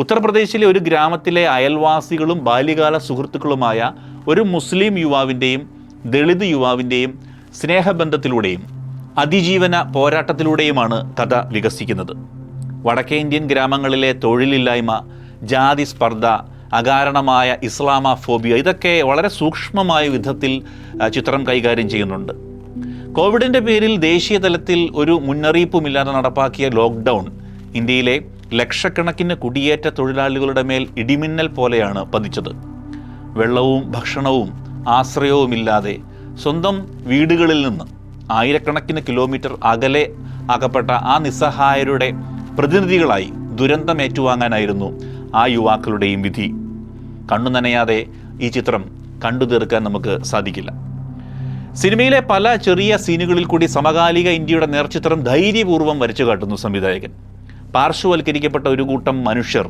ഉത്തർപ്രദേശിലെ ഒരു ഗ്രാമത്തിലെ അയൽവാസികളും ബാല്യകാല സുഹൃത്തുക്കളുമായ ഒരു മുസ്ലിം യുവാവിന്റെയും ദളിത് യുവാവിന്റെയും സ്നേഹബന്ധത്തിലൂടെയും അതിജീവന പോരാട്ടത്തിലൂടെയുമാണ് കഥ വികസിക്കുന്നത്. വടക്കേ ഇന്ത്യൻ ഗ്രാമങ്ങളിലെ തൊഴിലില്ലായ്മ ജാതി സ്പർദ്ധ അകാരണമായ ഇസ്ലാമ ഫോബിയ ഇതൊക്കെ വളരെ സൂക്ഷ്മമായ വിധത്തിൽ ചിത്രം കൈകാര്യം ചെയ്യുന്നുണ്ട്. കോവിഡിന്റെ പേരിൽ ദേശീയ തലത്തിൽ ഒരു മുന്നറിയിപ്പുമില്ലാതെ നടപ്പാക്കിയ ലോക്ക്ഡൗൺ ഇന്ത്യയിലെ ലക്ഷക്കണക്കിന് കുടിയേറ്റ തൊഴിലാളികളുടെ മേൽ ഇടിമിന്നൽ പോലെയാണ് പതിച്ചത്. വെള്ളവും ഭക്ഷണവും ആശ്രയവുമില്ലാതെ സ്വന്തം വീടുകളിൽ നിന്ന് ആയിരക്കണക്കിന് കിലോമീറ്റർ അകലെ അകപ്പെട്ട ആ നിസ്സഹായരുടെ പ്രതിനിധികളായി ദുരന്തം ഏറ്റുവാങ്ങാനായിരുന്നു ആ യുവാക്കളുടെയും വിധി. കണ്ണു നനയാതെ ഈ ചിത്രം കണ്ടു തീർക്കാൻ നമുക്ക് സാധിക്കില്ല. സിനിമയിലെ പല ചെറിയ സീനുകളിൽ കൂടി സമകാലിക ഇന്ത്യയുടെ നേർചിത്രം ധൈര്യപൂർവം വരച്ചു കാട്ടുന്നു സംവിധായകൻ. പാർശ്വവൽക്കരിക്കപ്പെട്ട ഒരു കൂട്ടം മനുഷ്യർ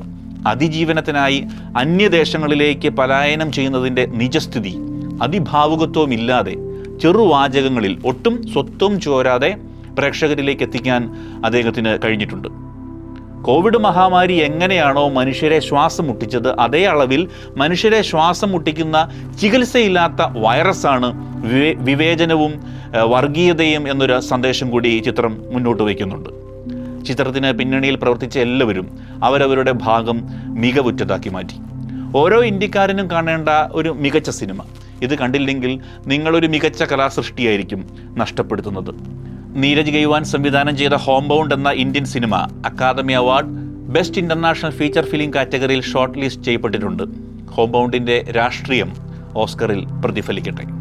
അതിജീവനത്തിനായി അന്യദേശങ്ങളിലേക്ക് പലായനം ചെയ്യുന്നതിന്റെ നിജസ്ഥിതി അതിഭാവുകത്വമില്ലാതെ ചെറുവാചകങ്ങളിൽ ഒട്ടും സ്വത്വം ചോരാതെ പ്രേക്ഷകരിലേക്ക് എത്തിക്കാൻ അദ്ദേഹത്തിന് കഴിഞ്ഞിട്ടുണ്ട്. കോവിഡ് മഹാമാരി എങ്ങനെയാണോ മനുഷ്യരെ ശ്വാസം മുട്ടിച്ചത് അതേ അളവിൽ മനുഷ്യരെ ശ്വാസം മുട്ടിക്കുന്ന ചികിത്സയില്ലാത്ത വൈറസാണ് വിവേ വിവേചനവും വർഗീയതയും എന്നൊരു സന്ദേശം കൂടി ഈ ചിത്രം മുന്നോട്ട് വയ്ക്കുന്നുണ്ട്. ചിത്രത്തിന് പിന്നണിയിൽ പ്രവർത്തിച്ച എല്ലാവരും അവരവരുടെ ഭാഗം മികവുറ്റതാക്കി മാറ്റി. ഓരോ ഇന്ത്യക്കാരനും കാണേണ്ട ഒരു മികച്ച സിനിമ. ഇത് കണ്ടില്ലെങ്കിൽ നിങ്ങളൊരു മികച്ച കലാസൃഷ്ടിയായിരിക്കും നഷ്ടപ്പെടുത്തുന്നത്. നീരജ് ഗൈവാൻ സംവിധാനം ചെയ്ത ഹോംബൗണ്ട് എന്ന Indian cinema academy award best international feature film കാറ്റഗറിയിൽ ഷോർട്ട് ലിസ്റ്റ് ചെയ്യപ്പെട്ടിട്ടുണ്ട്. ഹോംബൗണ്ടിന്റെ രാഷ്ട്രീയം ഓസ്കറിൽ പ്രതിഫലിക്കട്ടെ.